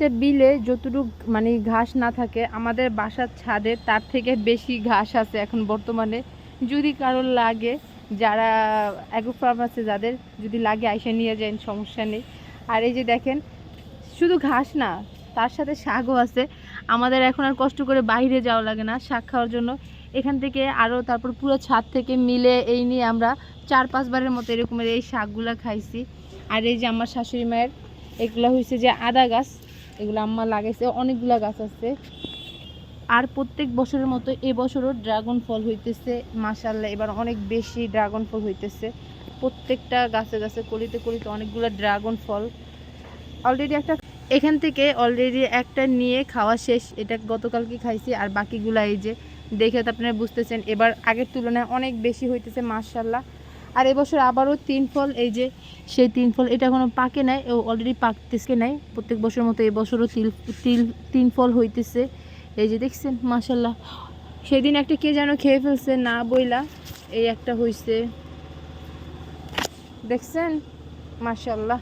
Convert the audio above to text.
একটা বিলে যতটুকু মানে ঘাস না থাকে, আমাদের বাসার ছাদে তার থেকে বেশি ঘাস আছে এখন বর্তমানে। যদি কারোর লাগে, যারা অ্যাগ্রো ফার্ম আছে যাদের, যদি লাগে আইসা নিয়ে যান, সমস্যা নেই। আর এই যে দেখেন, শুধু ঘাস না, তার সাথে শাকও আছে। আমাদের এখন আর কষ্ট করে বাইরে যাওয়া লাগে না শাক খাওয়ার জন্য। এখান থেকে আরও তারপর পুরো ছাদ থেকে মিলে এই নিয়ে আমরা চার পাঁচবারের মতো এরকমের এই শাকগুলা খাইছি। আর এই যে আমার শাশুড়ি মায়ের, এগুলো হয়েছে যে আদা গাছ। এগুলো আম্মা লাগাইছে, অনেকগুলা গাছ আছে। আর প্রত্যেক বছরের মতো এবছরও ড্রাগন ফল হইতেছে মাশাল্লাহ এবার অনেক বেশি ড্রাগন ফল হইতেছে। প্রত্যেকটা গাছে গাছে, কলিতে কলিতে অনেকগুলো ড্রাগন ফল। অলরেডি একটা, এখান থেকে অলরেডি একটা নিয়ে খাওয়া শেষ, এটা গতকালকে খাইছি, আর বাকিগুলা এই যে, দেখে তো আপনারা বুঝতেছেন, এবার আগের তুলনায় অনেক বেশি হইতেছে মাশাল্লাহ আর এবছর আবারও তিন ফল, এই যে সেই তিন ফল, এটা কোনো পাকে নাই, ও অলরেডি পাকতেছে নাই। প্রত্যেক বছরের মতো এবছরও তিল তিল, তিন ফল হইতেছে। এই যে দেখছেন মাসাল্লাহ সেদিন একটা কে যেন খেয়ে ফেলছে, না বইলা। এই একটা হইছে। দেখছেন? মাশাল্লাহ